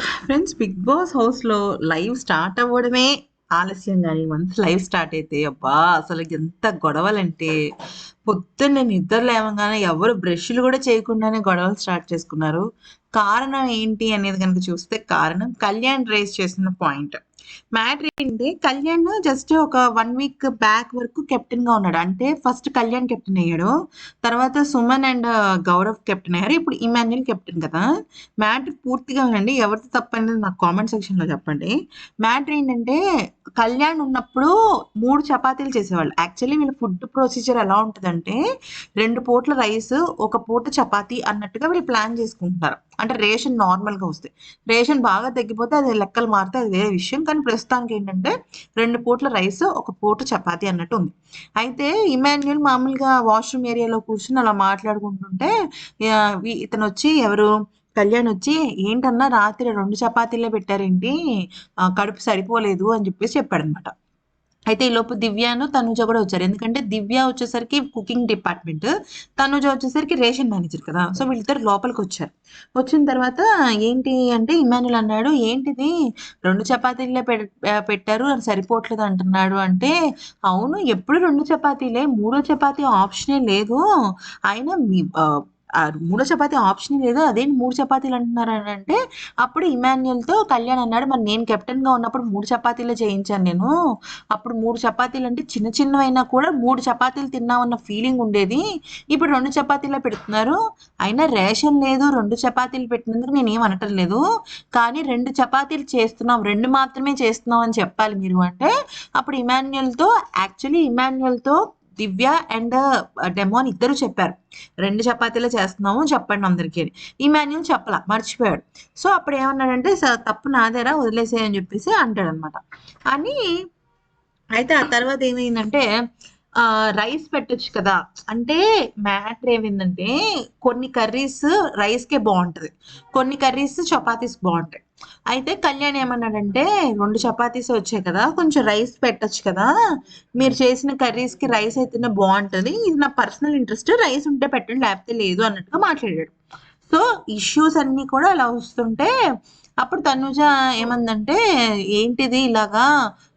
Friends big Boss హౌస్‌లో live start అవ్వడమే ఆలస్యం కానీ వన్స్ లైవ్ స్టార్ట్ అయితే అబ్బా! అసలు ఎంత గొడవలంటే, పొద్దున్నే నిద్ర లేవగానే ఎవరు బ్రష్‌లు కూడా చేయకుండానే గొడవలు స్టార్ట్ చేసుకున్నారు. కారణం ఏంటి అనేది కనుక చూస్తే కారణం కళ్యాణ్ రేస్ చేసిన పాయింట్. మ్యాటర్ ఏంటంటే కళ్యాణ్ జస్ట్ ఒక వన్ వీక్ బ్యాక్ వరకు కెప్టెన్గా ఉన్నాడు. అంటే ఫస్ట్ కళ్యాణ్ కెప్టెన్ అయ్యాడు. తర్వాత సుమన్ అండ్ గౌరవ్ కెప్టెన్ అయ్యారు. ఇప్పుడు ఇమాన్యుల్ కెప్టెన్ కదా! మ్యాటర్ పూర్తిగా వినండి. ఎవరితో తప్పనేది నాకు కామెంట్ సెక్షన్లో చెప్పండి. మ్యాటర్ ఏంటంటే కళ్యాణ్ ఉన్నప్పుడు మూడు చపాతీలు చేసేవాళ్ళు. యాక్చువల్లీ వీళ్ళ ఫుడ్ ప్రొసీజర్ ఎలా ఉంటుందంటే రెండు పూట్ల రైస్, ఒక పూట చపాతీ అన్నట్టుగా వీళ్ళు ప్లాన్ చేసుకుంటున్నారు. అంటే రేషన్ నార్మల్‌గా వస్తాయి. రేషన్ బాగా తగ్గిపోతే అది లెక్కలు మారితే అది వేరే విషయం. కానీ ప్రస్తుతానికి ఏంటంటే రెండు పూట్ల రైస్, ఒక పూట చపాతి అన్నట్టు ఉంది. అయితే ఇమాన్యుల్ మామూలుగా వాష్‌రూమ్ ఏరియాలో కూర్చుని అలా మాట్లాడుకుంటుంటే ఇతను వచ్చి ఎవరు కళ్యాణ్ వచ్చి "ఏంటన్నా రాత్రి రెండు చపాతీలే పెట్టారేంటి? కడుపు సరిపోలేదు" అని చెప్పేసి చెప్పాడనమాట. అయితే ఈ లోపు దివ్యను, తనుజ కూడా వచ్చారు. ఎందుకంటే దివ్య వచ్చేసరికి కుకింగ్ డిపార్ట్‌మెంట్. తనుజ వచ్చేసరికి రేషన్ మేనేజర్ కదా! సో వీళ్ళిద్దరు లోపలికి వచ్చారు వచ్చిన తర్వాత ఏంటి అంటే ఇమాన్యుయల్ అన్నాడు, "ఏంటిది రెండు చపాతీలే పె పెట్టారు అది సరిపోవట్లేదు అంటున్నాడు" అంటే, "అవును ఎప్పుడు రెండు చపాతీలే. మూడో చపాతీ ఆప్షనే లేదు. అయినా మీ మూడో చపాతీ ఆప్షన్ లేదు. అదేంటి మూడు చపాతీలు అంటున్నారు" అని అంటే అప్పుడు ఇమాన్యుల్తో కళ్యాణ్ అన్నాడు, "మరి నేను కెప్టెన్‌గా ఉన్నప్పుడు మూడు చపాతీలు చేయించాను నేను. అప్పుడు మూడు చపాతీలు అంటే చిన్న చిన్నవైనా కూడా మూడు చపాతీలు తిన్నామన్న ఫీలింగ్ ఉండేది. ఇప్పుడు రెండు చపాతీలు పెడుతున్నారు. అయినా రేషన్ లేదు రెండు చపాతీలు పెట్టినందుకు నేను ఏం అనటం లేదు. కానీ రెండు చపాతీలు చేస్తున్నాం. రెండు మాత్రమే చేస్తున్నాం అని చెప్పాలి మీరు" అంటే అప్పుడు ఇమాన్యుల్తో యాక్చువల్లీ ఇమాన్యుల్తో దివ్య అండ్ డెమోన్ ఇద్దరు చెప్పారు. రెండు చపాతీలు చేస్తున్నాము చెప్పండి అందరికి ఈ ఇమాన్యుయల్ చెప్పలా మర్చిపోయాడు. సో అప్పుడు ఏమన్నాడంటే తప్పు నాదేరా వదిలేసేయ్" అని చెప్పేసి అంటాడనమాట. అని అయితే ఆ తర్వాత ఏమైందంటే రైస్ పెట్టొచ్చు కదా! అంటే మ్యాటర్ ఏమైందంటే కొన్ని కర్రీస్ రైస్‌కే బాగుంటుంది కొన్ని కర్రీస్ చపాతీస్ బాగుంటాయి అయితే కళ్యాణ్ ఏమన్నాడంటే, రెండు చపాతీస్ వచ్చాయి కదా! కొంచెం రైస్ పెట్టచ్చు కదా! మీరు చేసిన కర్రీస్‌కి రైస్ అయితేనే బాగుంటుంది ఇది నా పర్సనల్ ఇంట్రెస్ట్. రైస్ ఉంటే పెట్టండి లేకపోతే లేదు" అన్నట్టుగా మాట్లాడాడు. సో ఇష్యూస్ అన్నీ కూడా అలా వస్తుంటే అప్పుడు తనుజ ఏమందంటే, "ఏంటిది ఇలాగా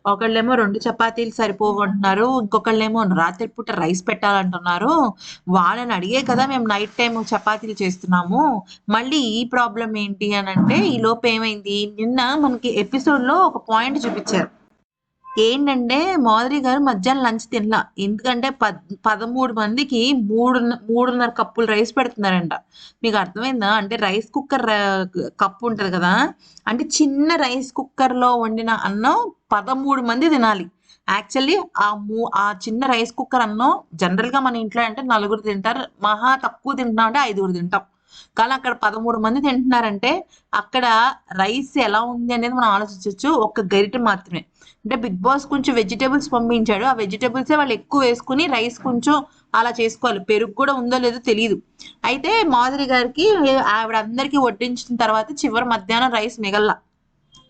ఒకళ్ళేమో రెండు చపాతీలు సరిపోవు అంటున్నారు. ఇంకొకళ్ళేమో రాత్రి పూట రైస్ పెట్టాలంటున్నారు. వాళ్ళని అడిగే కదా మేము నైట్ టైం చపాతీలు చేస్తున్నాము. మళ్ళీ ఈ ప్రాబ్లం ఏంటి" అని అంటే ఈ లోపు ఏమైంది నిన్న మనకి ఎపిసోడ్‌లో ఒక పాయింట్ చూపించారు ఏంటంటే మాధురి గారు మధ్యాహ్నం లంచ్ తినలా. ఎందుకంటే పద్ 13 మందికి మూడున్న 3:30 కప్పులు రైస్ పెడుతున్నారంట. మీకు అర్థమైందా? అంటే రైస్ కుక్కర్ కప్పు ఉంటుంది కదా! అంటే చిన్న రైస్ కుక్కర్‌లో వండిన అన్నం 13 మంది తినాలి. యాక్చువల్లీ ఆ మూ ఆ చిన్న రైస్ కుక్కర్ అన్నం జనరల్‌గా మన ఇంట్లో అంటే నలుగురు తింటారు. మహా తక్కువ తింటున్నాం అంటే ఐదుగురు తింటాం. కానీ అక్కడ 13 మంది తింటున్నారంటే అక్కడ రైస్ ఎలా ఉంది అనేది మనం ఆలోచించొచ్చు. ఒక్క గరిటె మాత్రమే. అంటే బిగ్ బాస్ కొంచెం వెజిటేబుల్స్ పంపించాడు. ఆ వెజిటేబుల్సే వాళ్ళు ఎక్కువ వేసుకొని రైస్ కొంచెం అలా చేసుకోవాలి. పెరుగు కూడా ఉందో లేదో తెలియదు అయితే మాధురి గారికి ఆవిడ అందరికి వడ్డించిన తర్వాత చివరి మధ్యాహ్నం రైస్ మిగల్లా.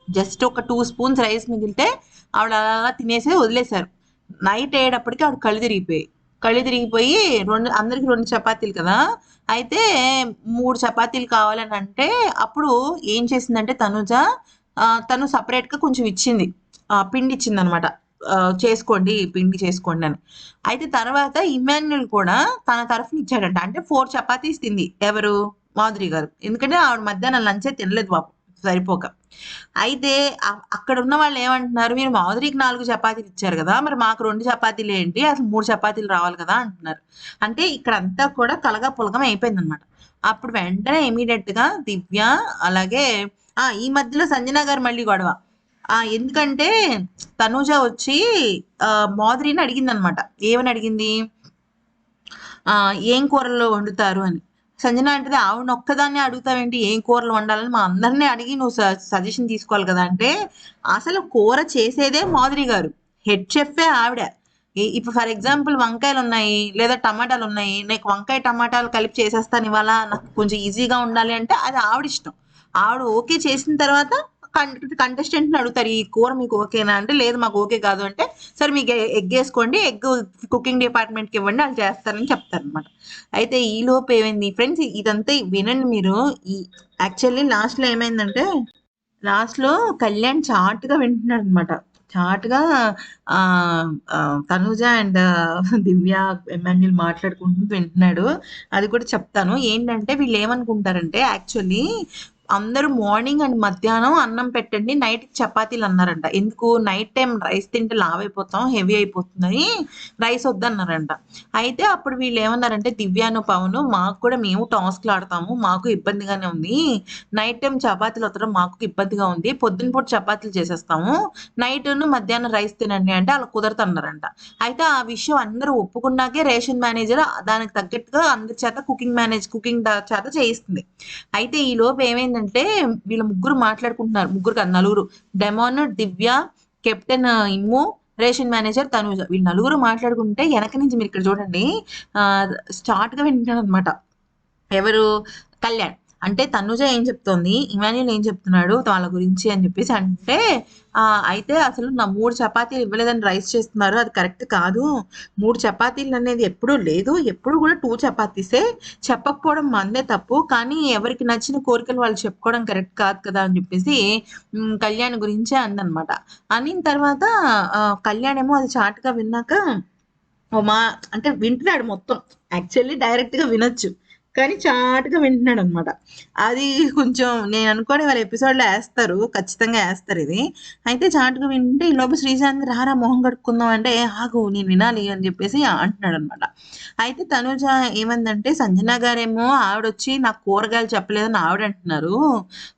జస్ట్ ఒక టూ స్పూన్స్ రైస్ మిగిలితే ఆవిడ అలా తినేసి వదిలేసారు. నైట్ అయ్యేటప్పటికి ఆవిడ కళ్ళు తిరిగిపోయాయి. కళ్ళు తిరిగిపోయి రెండు అందరికి రెండు చపాతీలు కదా! అయితే మూడు చపాతీలు కావాలని అంటే అప్పుడు ఏం చేసిందంటే తనుజ తను సపరేట్గా కొంచెం ఇచ్చింది. పిండి ఇచ్చిందనమాట. అనమాట చేసుకోండి పిండి చేసుకోండి అని. అయితే తర్వాత ఇమాన్యుల్ కూడా తన తరఫున ఇచ్చాడంట. అంటే ఫోర్ చపాతీస్ తింది. ఎవరు? మాధురి గారు. ఎందుకంటే ఆవిడ మధ్యాహ్నం లంచే తినలేదు పాపం సరిపోక. అయితే అక్కడ ఉన్న వాళ్ళు ఏమంటున్నారు, "మీరు మాధురికి నాలుగు చపాతీలు ఇచ్చారు కదా! మరి మాకు రెండు చపాతీలు ఏంటి? అసలు మూడు చపాతీలు రావాలి కదా!" అంటున్నారు. అంటే ఇక్కడ అంతా కూడా కలగాపులగం అయిపోయిందనమాట. అప్పుడు వెంటనే ఇమ్మీడియేట్‌గా దివ్య అలాగే ఆ! ఈ మధ్యలో సంజన గారు మళ్ళీ గొడవ. ఆ! ఎందుకంటే తనూజ వచ్చి ఆహ్, మాధురిని అడిగిందనమాట. ఏమని అడిగింది? "ఏం కూరలు వండుతారు" అని. సంజన అంటది, ఒక్కదాన్ని అడుగుతావేంటి ఏం కూరలు వండాలని? మా అందరిని అడిగి నువ్వు సజెషన్ తీసుకోవాలి కదా!" అంటే అసలు కూర చేసేదే మాధురి గారు. హెడ్ చెఫే ఆవిడ. ఇప్పుడు ఫర్ ఎగ్జాంపుల్ వంకాయలు ఉన్నాయి లేదా టమాటాలు ఉన్నాయి నీకు వంకాయ, టమాటాలు కలిపి చేసేస్తాను ఇవాళ. నాకు కొంచెం ఈజీగా ఉండాలి అంటే అది ఆవిడ ఇష్టం ఆవిడ ఓకే చేసిన తర్వాత కంటెస్టెంట్‌ని అడుగుతారు. "ఈ కూర మీకు ఓకేనా?" అంటే లేదు మాకు ఓకే కాదు అంటే, "సరే మీకు ఎగ్ వేసుకోండి ఎగ్ కుకింగ్ డిపార్ట్‌మెంట్‌కి ఇవ్వండి వాళ్ళు చేస్తారని" చెప్తారనమాట. అయితే ఈ లోపు ఏమైంది ఫ్రెండ్స్ ఇదంతా వినండి మీరు. ఈ యాక్చువల్లీ లాస్ట్‌లో ఏమైందంటే లాస్ట్‌లో కళ్యాణ్ చాటుగా వింటున్నాడనమాట. చాటుగా ఆహ్, ఆహ్, అండ్ దివ్య, ఎమాన్యుల్ మాట్లాడుకుంటూ వింటున్నాడు. అది కూడా చెప్తాను. ఏంటంటే వీళ్ళు ఏమనుకుంటారంటే యాక్చువల్లీ అందరూ మార్నింగ్ అండ్ మధ్యాహ్నం అన్నం పెట్టండి. నైట్ చపాతీలు అన్నారంట ఎందుకు నైట్ టైం రైస్ తింటే లావైపోతాం. హెవీ అయిపోతుందని రైస్ వద్దన్నారంట. అయితే అప్పుడు వీళ్ళు ఏమన్నారంటే దివ్యాను, పవను మాకు కూడా మేము టాస్క్‌లు ఆడతాము. మాకు ఇబ్బందిగానే ఉంది. నైట్ టైం చపాతీలు వద్దడం మాకు ఇబ్బందిగా ఉంది. పొద్దున పూట చపాతీలు చేసేస్తాము. నైట్ మధ్యాహ్నం రైస్ తినండి అంటే అలా కుదరతన్నారంట అయితే ఆ విషయం అందరూ ఒప్పుకున్నాకే రేషన్ మేనేజర్ దానికి తగ్గట్టుగా అందరి చేత కుకింగ్ మేనేజ్ కుకింగ్ చేత చేయిస్తుంది. అయితే ఈలోపు ఏంటంటే వీళ్ళు ముగ్గురు మాట్లాడుకుంటున్నారు. ముగ్గురు కాదు నలుగురు. Demon Divya, captain Immu, ration manager Tanuja వీళ్ళు నలుగురు మాట్లాడుకుంటే వెనక నుంచి మీరు ఇక్కడ చూడండి స్టార్ట్గా స్టార్ట్‌గా వింటున్నాడనమాట. ఎవరు? కళ్యాణ్. అంటే తనుజ ఏం చెప్తోంది, ఇమాన్యుల్ ఏం చెప్తున్నాడు వాళ్ళ గురించి అని చెప్పేసి అంటే అయితే అసలు నా మూడు చపాతీలు ఇవ్వలేదని రైస్ చేస్తున్నారు. అది కరెక్ట్ కాదు. మూడు చపాతీలు అనేది ఎప్పుడూ లేదు. ఎప్పుడు కూడా టూ చపాతీసే. చెప్పకపోవడం మందే తప్పు. కానీ ఎవరికి నచ్చిన కోరికలు వాళ్ళు చెప్పుకోవడం కరెక్ట్ కాదు కదా! అని చెప్పేసి కళ్యాణ్ గురించే అందనమాట. అనిన తర్వాత కళ్యాణ్ ఏమో అది చాటుగా విన్నాక మా అంటే వింటున్నాడు మొత్తం. యాక్చువల్లీ డైరెక్ట్‌గా వినొచ్చు. కానీ చాటుగా వింటున్నాడు అనమాట అది కొంచెం నేను అనుకోని వాళ్ళ ఎపిసోడ్‌లో ఏస్తారు. ఖచ్చితంగా వేస్తారు ఇది అయితే చాటుగా వింటే ఈలోపు శ్రీశాంత్ రారా మొహం కడుక్కుందాం అంటే, ఆగు నేను వినాలి" అని చెప్పేసి అంటున్నాడు అనమాట అయితే తనుజ ఏమందంటే సంజన గారేమో ఆవిడొచ్చి నాకు కూరగాయలు చెప్పలేదని ఆవిడంటున్నారు.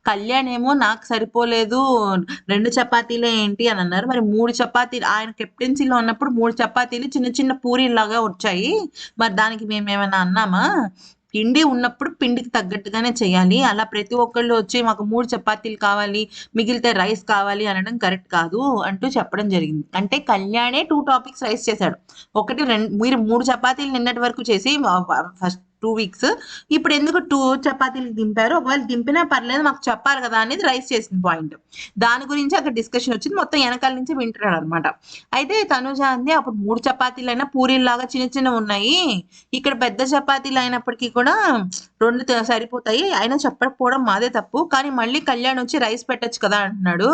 కళ్యాణ్ ఏమో నాకు సరిపోలేదు. రెండు చపాతీలే ఏంటి అని అన్నారు. మరి మూడు చపాతీలు ఆయన కెప్టెన్సీలో ఉన్నప్పుడు మూడు చపాతీలు చిన్న చిన్న పూరీలాగా వచ్చాయి. మరి దానికి మేమేమన్నా అన్నామా? పిండి ఉన్నప్పుడు పిండికి తగ్గట్టుగానే చేయాలి. అలా ప్రతి ఒక్కళ్ళు వచ్చి మాకు మూడు చపాతీలు కావాలి. మిగిలితే రైస్ కావాలి అనడం కరెక్ట్ కాదు అంటూ చెప్పడం జరిగింది. అంటే కళ్యాణే టూ టాపిక్స్ రైస్ చేశాడు. ఒకటి రెండు మీరు మూడు చపాతీలు నిన్నటి వరకు చేసి ఫస్ట్ టూ వీక్స్ ఇప్పుడు ఎందుకు టూ చపాతీలు దింపారు? ఒకవేళ దింపినా పర్లేదు మాకు చెప్పాలి కదా! అనేది రైస్ చేసిన పాయింట్. దాని గురించి అక్కడ డిస్కషన్ వచ్చింది. మొత్తం వెనకాల నుంచి వింటున్నాడు అనమాట అయితే తనుజ అంది అప్పుడు మూడు చపాతీలు అయినా పూరీలాగా చిన్న చిన్నవున్నాయి. ఇక్కడ పెద్ద చపాతీలు అయినప్పటికీ కూడా రెండు సరిపోతాయి. అయినా చెప్పకపోవడం మాదే తప్పు. కానీ మళ్ళీ కళ్యాణ్ వచ్చి రైస్ పెట్టొచ్చు కదా! అంటున్నాడు.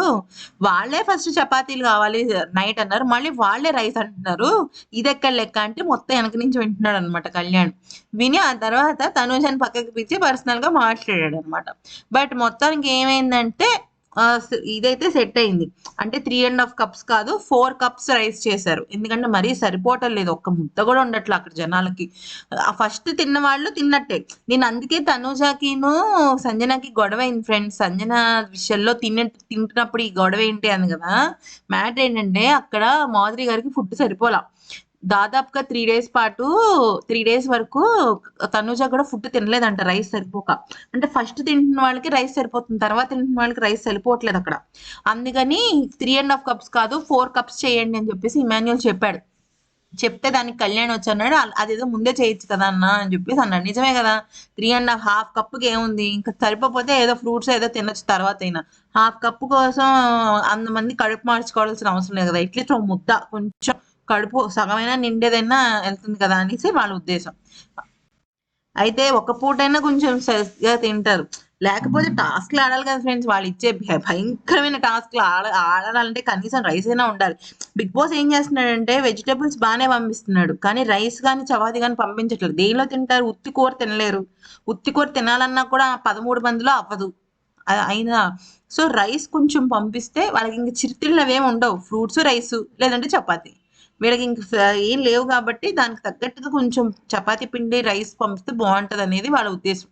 వాళ్ళే ఫస్ట్ చపాతీలు కావాలి నైట్ అన్నారు. మళ్ళీ వాళ్ళే రైస్ అంటున్నారు. ఇది ఎక్కడ లెక్క అంటే మొత్తం వెనక నుంచి వింటున్నాడు అనమాట కళ్యాణ్. విని తర్వాత తనూజని పక్కకి పిలిచి పర్సనల్‌గా మాట్లాడాడనమాట. బట్ మొత్తానికి ఏమైందంటే ఇదైతే సెట్ అయింది. అంటే త్రీ అండ్ హాఫ్ కప్స్ కాదు ఫోర్ కప్స్ రైస్ చేశారు. ఎందుకంటే మరీ సరిపోవటం లేదు. ఒక్క ముద్ద కూడా ఉండట్లే అక్కడ జనాలకి. ఫస్ట్ ఫస్ట్ తిన్నవాళ్ళు తిన్నట్టే. నేను అందుకే తనూజకిను, సంజనకి అయింది ఫ్రెండ్స్. సంజన విషయంలో తిన్న తింటున్నప్పుడు ఈ గొడవ ఏంటి అని కదా! మ్యాటర్ ఏంటంటే అక్కడ మాధురి గారికి ఫుడ్ సరిపోలా. దాదాపుగా త్రీ డేస్ పాటు త్రీ డేస్ వరకు తనూజ కూడా ఫుడ్ తినలేదంట రైస్ సరిపోక. అంటే ఫస్ట్ తింటున్న వాళ్ళకి రైస్ సరిపోతుంది. తర్వాత తింటున్న వాళ్ళకి రైస్ సరిపోవట్లేదు అక్కడ. అందుకని త్రీ అండ్ హాఫ్ కప్స్ కాదు ఫోర్ కప్స్ చేయండి అని చెప్పేసి ఇమాన్యుల్ చెప్పాడు. చెప్తే దానికి కళ్యాణ్ వచ్చి అన్నాడు అదేదో ముందే చేయొచ్చు కదా అన్న" అని చెప్పేసి అన్నాడు. నిజమే కదా! త్రీ అండ్ హాఫ్ కప్‌కి ఏముంది? ఇంకా సరిపోతే ఏదో ఫ్రూట్స్ ఏదో తినొచ్చు తర్వాత అయినా హాఫ్ కప్ కోసం అంతమంది కడుపు మార్చుకోవాల్సిన అవసరం లేదు కదా! ఎట్లీస్ట్ ఒక ముద్ద కొంచెం కడుపు సగమైనా నిండేదైనా ఎళ్తుంది కదా! అనేసి వాళ్ళ ఉద్దేశం. అయితే ఒక పూటైనా కొంచెం సరిగ్గా తింటారు. లేకపోతే టాస్క్‌లు ఆడాలి కదా ఫ్రెండ్స్. వాళ్ళిచ్చే భ భయంకరమైన టాస్క్‌లు ఆడ ఆడాలంటే కనీసం రైస్ అయినా ఉండాలి. బిగ్ బాస్ ఏం చేస్తున్నాడంటే వెజిటబుల్స్ బానే పంపిస్తున్నాడు. కానీ రైస్ గాని, చపాతీ గాని పంపించట్లేదు. దేనిలో తింటారు? ఉత్తి కూర తినలేరు. ఉత్తి కూర తినాలన్నా కూడా 13 మందిలో అవ్వదు. అయినా సో రైస్ కొంచెం పంపిస్తే వాళ్ళకి ఇంక చిరుతిళ్ళు అవేమి ఉండవు. ఫ్రూట్స్, రైసు లేదంటే చపాతీ. వీళ్ళకి ఇంక ఏం లేవు కాబట్టి దానికి తగ్గట్టుగా కొంచెం చపాతీ పిండి, రైస్ పంపిస్తే అనేది వాళ్ళ ఉద్దేశం.